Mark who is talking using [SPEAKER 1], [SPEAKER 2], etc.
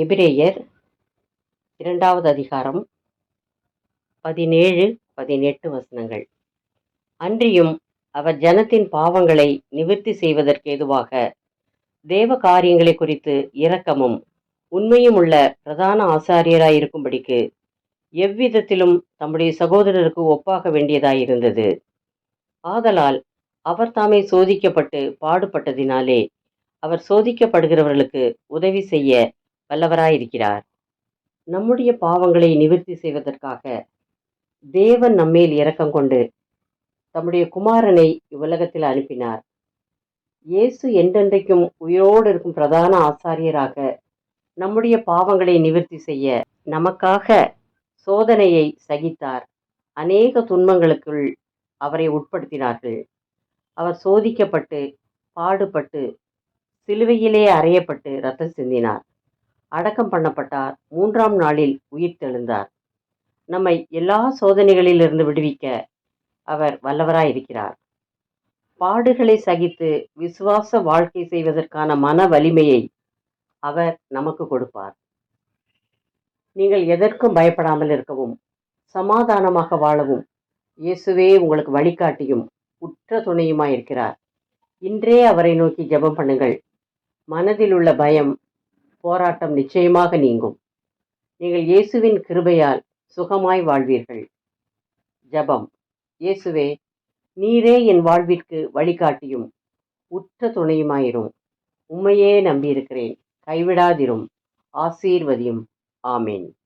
[SPEAKER 1] எபிரேயர் இரண்டாவது அதிகாரம் பதினேழு பதினெட்டு வசனங்கள். அன்றியும் அவர் ஜனத்தின் பாவங்களை நிவர்த்தி செய்வதற்கு எதுவாக தேவ காரியங்களை குறித்து இரக்கமும் உண்மையும் உள்ள பிரதான ஆசாரியராயிருக்கும்படிக்கு எவ்விதத்திலும் தம்முடைய சகோதரருக்கு ஒப்பாக வேண்டியதாயிருந்தது. ஆதலால் அவர் தாமே சோதிக்கப்பட்டு பாடுபட்டதினாலே அவர் சோதிக்கப்படுகிறவர்களுக்கு உதவி செய்ய வல்லவராயிருக்கிறார். நம்முடைய பாவங்களை நிவர்த்தி செய்வதற்காக தேவன் நம்மேல் இரக்கம் கொண்டு தம்முடைய குமாரனை இவ்வுலகத்தில் அனுப்பினார். இயேசு என்றென்றைக்கும் உயிரோடு இருக்கும் பிரதான ஆசாரியராக நம்முடைய பாவங்களை நிவர்த்தி செய்ய நமக்காக சோதனையை சகித்தார். அநேக துன்பங்களுக்குள் அவரை உட்படுத்தினார்கள். அவர் சோதிக்கப்பட்டு பாடுபட்டு சிலுவையிலே அறையப்பட்டு ரத்தம் சிந்தினார். அடக்கம் பண்ணப்பட்டார். மூன்றாம் நாளில் உயிர் தெழுந்தார் நம்மை எல்லா சோதனைகளிலிருந்து விடுவிக்க அவர் வல்லவராயிருக்கிறார். பாடுகளை சகித்து விசுவாச வாழ்க்கை செய்வதற்கான மன வலிமையை அவர் நமக்கு கொடுப்பார். நீங்கள் எதற்கும் பயப்படாமல் இருக்கவும் சமாதானமாக வாழவும் இயேசுவே உங்களுக்கு வழிகாட்டியும் உற்ற துணையுமாயிருக்கிறார். இன்றே அவரை நோக்கி ஜெபம் பண்ணுங்கள். மனதில் உள்ள பயம் போராட்டம் நிச்சயமாக நீங்கும். நீங்கள் இயேசுவின் கிருபையால் சுகமாய் வாழ்வீர்கள். ஜபம். இயேசுவே நீரே என் வாழ்விற்கு வழிகாட்டியும் உற்ற துணையுமாயிரும். உம்மையே நம்பியிருக்கிறேன். கைவிடாதிரும். ஆசீர்வதியும். ஆமேன்.